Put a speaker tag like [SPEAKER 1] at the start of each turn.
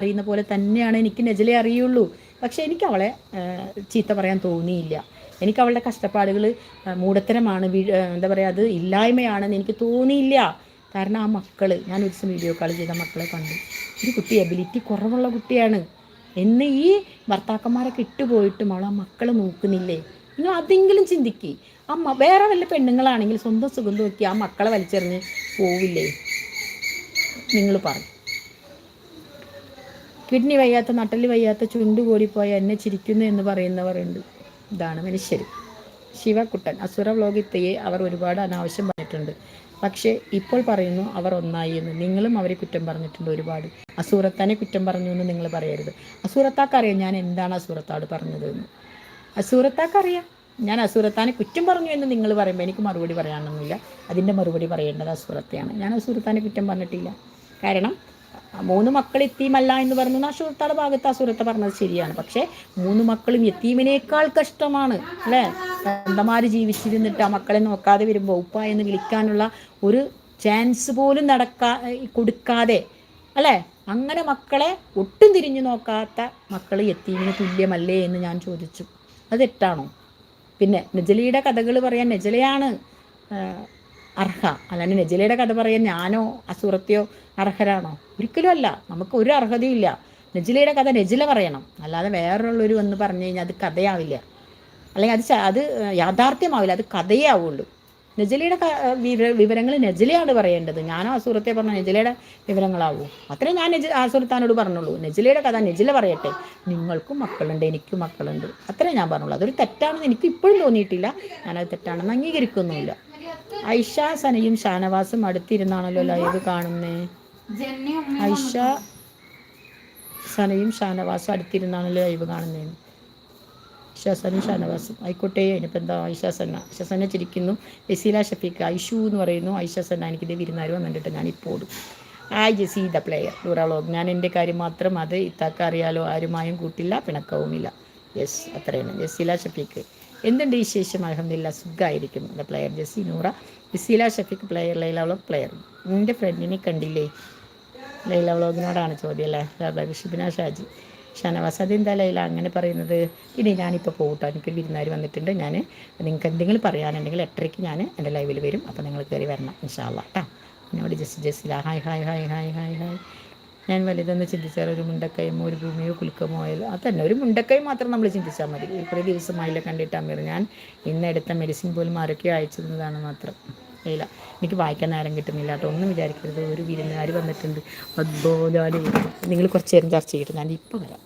[SPEAKER 1] അറിയുന്ന പോലെ തന്നെയാണ് എനിക്ക് നജലെ അറിയുള്ളൂ. പക്ഷേ എനിക്ക് അവളെ ചീത്ത പറയാൻ തോന്നിയില്ല. എനിക്ക് അവളുടെ കഷ്ടപ്പാടുകൾ മൂടത്തരമാണ് എന്താ പറയുക അത് ഇല്ലായ്മയാണെന്ന് എനിക്ക് തോന്നിയില്ല. കാരണം ആ മക്കൾ ഞാൻ ഒരു ദിവസം വീഡിയോ കോൾ ചെയ്ത മക്കളെ കണ്ടു. ഒരു കുട്ടി എബിലിറ്റി കുറവുള്ള കുട്ടിയാണ്. എന്ന് ഈ ഭർത്താക്കന്മാരൊക്കെ ഇട്ടുപോയിട്ടും അവൾ ആ മക്കളെ നോക്കുന്നില്ലേ? നിങ്ങൾ അതെങ്കിലും ചിന്തിക്ക്. അമ്മ വേറെ വല്ല പെണ്ണുങ്ങളാണെങ്കിൽ സ്വന്തം സുഖം നോക്കി ആ മക്കളെ വലിച്ചെറിഞ്ഞ് പോവില്ലേ? നിങ്ങൾ പറഞ്ഞു കിഡ്നി വയ്യാത്ത നട്ടൽ വയ്യാത്ത ചുണ്ട് കൂടിപ്പോയ എന്നെ ചിരിക്കുന്നു എന്ന് പറയുന്നവരുണ്ട്. ഇതാണ് മനുഷ്യർ ശിവക്കുട്ടൻ അസുര വ്ലോഗിത്തയെ അവർ ഒരുപാട് അനാവശ്യം പറഞ്ഞിട്ടുണ്ട്. പക്ഷേ ഇപ്പോൾ പറയുന്നു അവർ ഒന്നായി എന്ന്. നിങ്ങളും അവരെ കുറ്റം പറഞ്ഞിട്ടുണ്ട് ഒരുപാട്. അസൂറത്താനെ കുറ്റം പറഞ്ഞു എന്ന് നിങ്ങൾ പറയരുത്. അസൂറത്താക്കറിയാം ഞാൻ എന്താണ് അസൂറത്താട് പറഞ്ഞത് എന്ന്. അസൂറത്താക്കറിയാം ഞാൻ അസൂറത്താനെ കുറ്റം പറഞ്ഞു എന്ന് നിങ്ങൾ പറയുമ്പോൾ എനിക്ക് മറുപടി പറയാനൊന്നുമില്ല. അതിന്റെ മറുപടി പറയേണ്ടത് അസൂറത്തെയാണ് ഞാൻ അസൂറത്താനെ കുറ്റം പറഞ്ഞിട്ടില്ല. കാരണം മൂന്ന് മക്കൾ എത്തീമല്ല എന്ന് പറഞ്ഞു. അസുഹൃത്താടെ ഭാഗത്ത് ആ സുഹൃത്ത് പറഞ്ഞത് ശരിയാണ്. പക്ഷേ മൂന്ന് മക്കളും എത്തീമിനേക്കാൾ കഷ്ടമാണ് അല്ലേ? സ്വന്തമാര് ജീവിച്ചിരുന്നിട്ട് ആ മക്കളെ നോക്കാതെ വരുമ്പോൾ ഉപ്പ എന്ന് വിളിക്കാനുള്ള ഒരു ചാൻസ് പോലും നടക്കാ കൊടുക്കാതെ അല്ലേ? അങ്ങനെ മക്കളെ ഒട്ടും തിരിഞ്ഞു നോക്കാത്ത മക്കൾ എത്തീമിന് തുല്യമല്ലേ എന്ന് ഞാൻ ചോദിച്ചു. അത് തെറ്റാണോ? പിന്നെ നജലിയുടെ കഥകൾ പറയാൻ നെജലയാണ് അർഹ. അല്ലാണ്ട് നജിലയുടെ കഥ പറയാൻ ഞാനോ അസുറത്തെയോ അർഹരാണോ? ഒരിക്കലും അല്ല. നമുക്ക് ഒരു അർഹതയും ഇല്ല നജിലയുടെ കഥ നജില പറയണം. അല്ലാതെ വേറൊരു എന്ന് പറഞ്ഞു കഴിഞ്ഞാൽ അത് കഥയാവില്ല. അല്ലെങ്കിൽ അത് അത് യാഥാർത്ഥ്യമാവില്ല. അത് കഥയേ ആവുള്ളൂ. നജിലയുടെ വിവരങ്ങൾ നെജിലയാണ് പറയേണ്ടത്. ഞാനോ അസുഹൃത്തെ പറഞ്ഞ നജിലയുടെ വിവരങ്ങളാവൂ. അത്രേ ഞാൻ നെജ അസുഹൃത്താനോട് പറഞ്ഞുള്ളൂ. നജിലയുടെ കഥ നെജില പറയട്ടെ. നിങ്ങൾക്കും മക്കളുണ്ട് എനിക്കും മക്കളുണ്ട്. അത്രേ ഞാൻ പറഞ്ഞുള്ളൂ. അതൊരു തെറ്റാണെന്ന് എനിക്ക് ഇപ്പോഴും തോന്നിയിട്ടില്ല. ഞാനത് തെറ്റാണെന്ന് അംഗീകരിക്കുന്നുമില്ല. ഐഷ സനയും ഷാനവാസും അടുത്തിരുന്നാണല്ലോ ലൈവ് കാണുന്നേ. ഐഷ സനയും ഷാനവാസും അടുത്തിരുന്നാണല്ലോ ലൈവ് കാണുന്നേ. ഐഷാസനും ഷാനവാസും ആയിക്കോട്ടെ ഇനിയിപ്പോൾ എന്താ ഐഷാസന്ന ഐഷാസന്ന ചിരിക്കുന്നു. എസീല ഷഫീഖ് ഐഷു എന്ന് പറയുന്നു. ഐഷാസന്ന എനിക്കിത് വിരുന്നാർ വന്നിട്ട് ഞാൻ ഇപ്പോൾ ഓടും ആ ജെസി ദ പ്ലെയർ ഡൂറാളോഗ് ഞാൻ എന്റെ കാര്യം മാത്രം അത് ഇത്താക്ക അറിയാലോ ആരുമായും കൂട്ടില്ല പിണക്കവുമില്ല. യെസ് അത്രയാണ്. ജസീല ഷഫീഖ്. എന്തുണ്ട് വിശേഷം? അലഹമില്ല സുഖമായിരിക്കും എന്റെ player Jessy Noora Jaseela Shafeeq player Laila vlog player എന്റെ ഫ്രണ്ടിനെ കണ്ടില്ലേ? ലൈല വ്ളോഗിനോടാണ് ചോദ്യം അല്ലേ? രാധാകൃഷ്ണ ഷാജി. ഷനവാസ് അതെന്താ ലൈല അങ്ങനെ പറയുന്നത്? ഇനി ഞാനിപ്പോൾ പോകട്ടോ എനിക്ക് വിരുന്നാർ വന്നിട്ടുണ്ട്. ഞാൻ നിങ്ങൾക്ക് എന്തെങ്കിലും പറയാനുണ്ടെങ്കിൽ എട്ടരയ്ക്ക് ഞാൻ എന്റെ ലൈവിൽ വരും. അപ്പോൾ നിങ്ങൾ കയറി വരണം ഇൻഷാല്ല കേട്ടോ എന്നോട് just just hi hi hi hi hi hi. ഞാൻ വലുതെന്ന് ചിന്തിച്ചാൽ ഒരു മുണ്ടക്കയമോ ഒരു ഭൂമിയോ കുലുക്കമോ ആയാലും അത് തന്നെ ഒരു മുണ്ടക്കൈ മാത്രം നമ്മൾ ചിന്തിച്ചാൽ മതി. കുറേ ദിവസമായില്ല കണ്ടിട്ട് അമീർ? ഞാൻ ഇന്ന് എടുത്ത മെഡിസിൻ പോലും ആരൊക്കെയോ അയച്ചു മാത്രം. ഇല്ല എനിക്ക് വായിക്കാൻ നേരം കിട്ടുന്നില്ല. കേട്ടോ ഒന്നും വിചാരിക്കരുത്. ഒരു വിരുന്നുകാർ വന്നിട്ടുണ്ട്. അതുപോലെ നിങ്ങൾ കുറച്ച് നേരം ചർച്ച ചെയ്തിട്ട് ഞാൻ ഇപ്പോൾ വരാം.